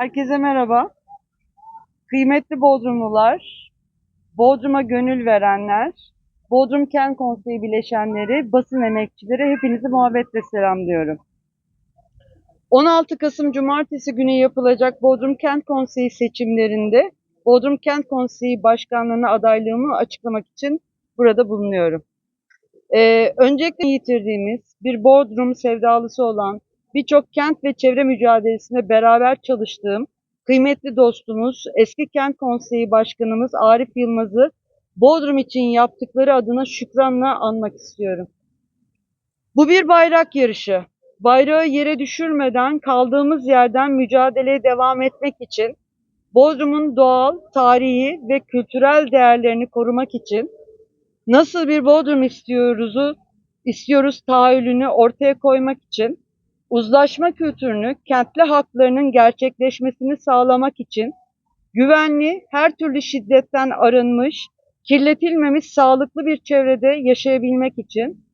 Herkese merhaba. Kıymetli Bodrumlular, Bodrum'a gönül verenler, Bodrum Kent Konseyi bileşenleri, basın emekçileri hepinizi muhabbetle selamlıyorum. 16 Kasım Cumartesi günü yapılacak Bodrum Kent Konseyi seçimlerinde Bodrum Kent Konseyi Başkanlığı'na adaylığımı açıklamak için burada bulunuyorum. Ee, öncelikle yitirdiğimiz bir Bodrum sevdalısı olan birçok kent ve çevre mücadelesinde beraber çalıştığım kıymetli dostumuz, eski kent konseyi başkanımız Arif Yılmaz'ı Bodrum için yaptıkları adına şükranla anmak istiyorum. Bu bir bayrak yarışı. Bayrağı yere düşürmeden kaldığımız yerden mücadeleye devam etmek için Bodrum'un doğal, tarihi ve kültürel değerlerini korumak için nasıl bir Bodrum istiyoruzu istiyoruz tahayyülünü ortaya koymak için uzlaşma kültürünü, kentli haklarının gerçekleşmesini sağlamak için güvenli, her türlü şiddetten arınmış, kirletilmemiş sağlıklı bir çevrede yaşayabilmek için,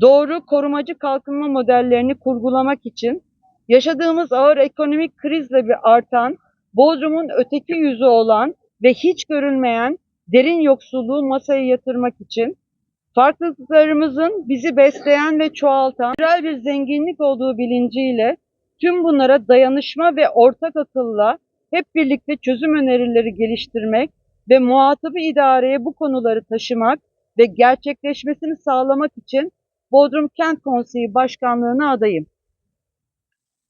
doğru korumacı kalkınma modellerini kurgulamak için, yaşadığımız ağır ekonomik krizle bir artan, Bodrum'un öteki yüzü olan ve hiç görülmeyen derin yoksulluğu masaya yatırmak için, farklılıklarımızın bizi besleyen ve çoğaltan güzel bir zenginlik olduğu bilinciyle tüm bunlara dayanışma ve ortak akılla hep birlikte çözüm önerileri geliştirmek ve muhatabı idareye bu konuları taşımak ve gerçekleşmesini sağlamak için Bodrum Kent Konseyi Başkanlığı'na adayım.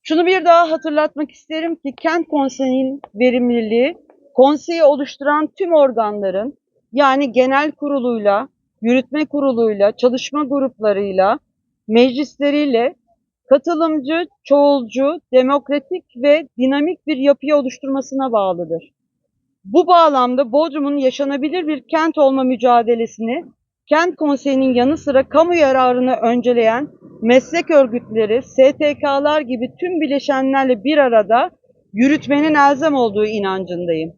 Şunu bir daha hatırlatmak isterim ki Kent Konseyi'nin verimliliği, konseyi oluşturan tüm organların yani genel kuruluyla, yürütme kuruluyla, çalışma gruplarıyla, meclisleriyle katılımcı, çoğulcu, demokratik ve dinamik bir yapıyı oluşturmasına bağlıdır. Bu bağlamda Bodrum'un yaşanabilir bir kent olma mücadelesini Kent Konseyi'nin yanı sıra kamu yararını önceleyen meslek örgütleri, STK'lar gibi tüm bileşenlerle bir arada yürütmenin elzem olduğu inancındayım.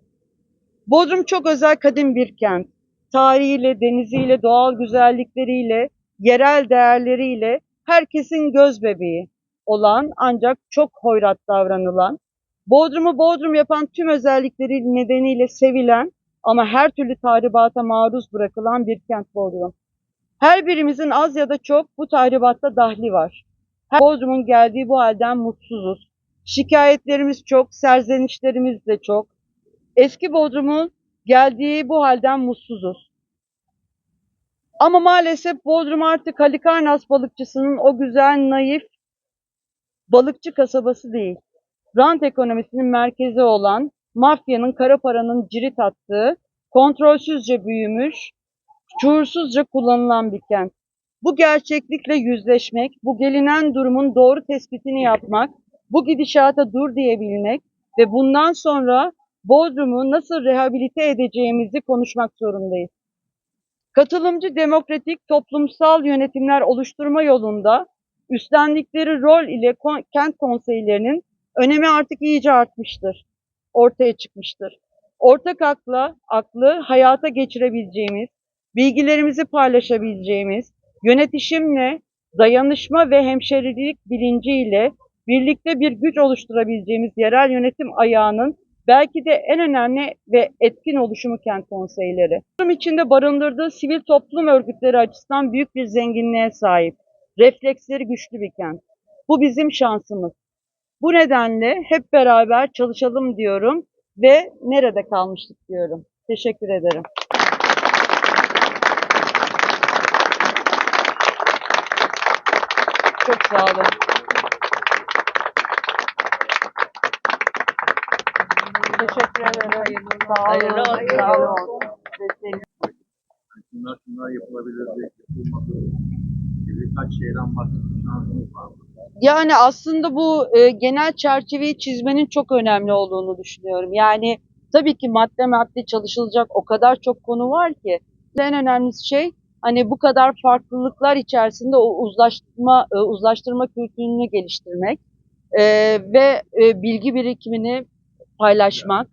Bodrum çok özel kadim bir kent. Tarihiyle, deniziyle, doğal güzellikleriyle, yerel değerleriyle herkesin göz bebeği olan ancak çok hoyrat davranılan, Bodrum'u Bodrum yapan tüm özellikleri nedeniyle sevilen ama her türlü tahribata maruz bırakılan bir kent Bodrum. Her birimizin az ya da çok bu tahribatta dahli var. Her Bodrum'un geldiği bu halden mutsuzuz. Şikayetlerimiz çok, serzenişlerimiz de çok. Eski Bodrum'un geldiği bu halden mutsuzuz. Ama maalesef Bodrum artık Halikarnas balıkçısının o güzel, naif balıkçı kasabası değil. Rant ekonomisinin merkezi olan, mafyanın kara paranın cirit attığı, kontrolsüzce büyümüş, şuursuzca kullanılan bir kent. Bu gerçeklikle yüzleşmek, bu gelinen durumun doğru tespitini yapmak, bu gidişata dur diyebilmek ve bundan sonra Bodrum'u nasıl rehabilite edeceğimizi konuşmak zorundayız. Katılımcı demokratik toplumsal yönetimler oluşturma yolunda üstlendikleri rol ile kent konseylerinin önemi artık iyice artmıştır, ortaya çıkmıştır. Ortak akla, aklı hayata geçirebileceğimiz, bilgilerimizi paylaşabileceğimiz, yönetişimle, dayanışma ve hemşerilik bilinciyle birlikte bir güç oluşturabileceğimiz yerel yönetim ayağının belki de en önemli ve etkin oluşumu kent konseyleri. Bunun içinde barındırdığı sivil toplum örgütleri açısından büyük bir zenginliğe sahip. Refleksleri güçlü bir kent. Bu bizim şansımız. Bu nedenle hep beraber çalışalım diyorum ve nerede kalmıştık diyorum. Teşekkür ederim. Çok sağ olun. Teşekkür ederim. Sağ olun. Hayırlı olsun. Olun. Desteğiniz şunlar şunlar yapılabilirdi, yapılmadı gibi kaç şeyden bahsetme şansımız var. Yani aslında bu e, genel çerçeveyi çizmenin çok önemli olduğunu düşünüyorum. Yani tabii ki madde madde çalışılacak o kadar çok konu var ki. En önemli şey hani bu kadar farklılıklar içerisinde o uzlaştırma e, uzlaştırma kültürünü geliştirmek e, ve e, bilgi birikimini paylaşmak,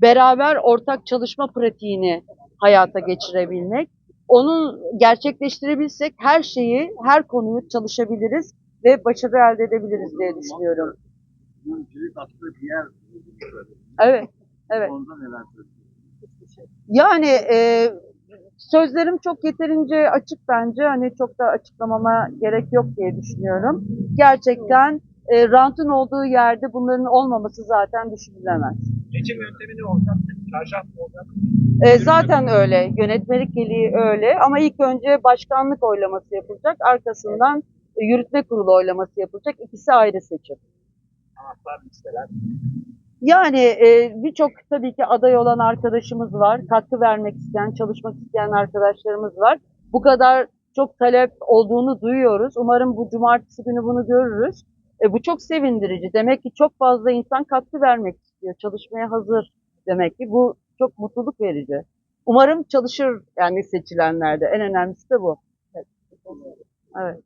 beraber ortak çalışma pratiğini hayata geçirebilmek. Onu gerçekleştirebilsek her şeyi, her konuyu çalışabiliriz ve başarı elde edebiliriz diye düşünüyorum. Evet, evet. Yani e, sözlerim çok yeterince açık bence. Hani çok da açıklamama gerek yok diye düşünüyorum. Gerçekten e, rantın olduğu yerde bunların olmaması zaten düşünülemez. Seçim yöntemi ne olacak? Çarşaf mı olacak? E, zaten öyle. Yönetmelik geliği öyle. Ama ilk önce başkanlık oylaması yapılacak. Arkasından e, yürütme kurulu oylaması yapılacak. İkisi ayrı seçim. Anahtar listeler. Yani e, birçok tabii ki aday olan arkadaşımız var. Katkı vermek isteyen, çalışmak isteyen arkadaşlarımız var. Bu kadar çok talep olduğunu duyuyoruz. Umarım bu cumartesi günü bunu görürüz. E, bu çok sevindirici. Demek ki çok fazla insan katkı vermek istiyor. Çalışmaya hazır demek ki. Bu çok mutluluk verici. Umarım çalışır yani seçilenlerde. En önemlisi de bu. Evet. evet.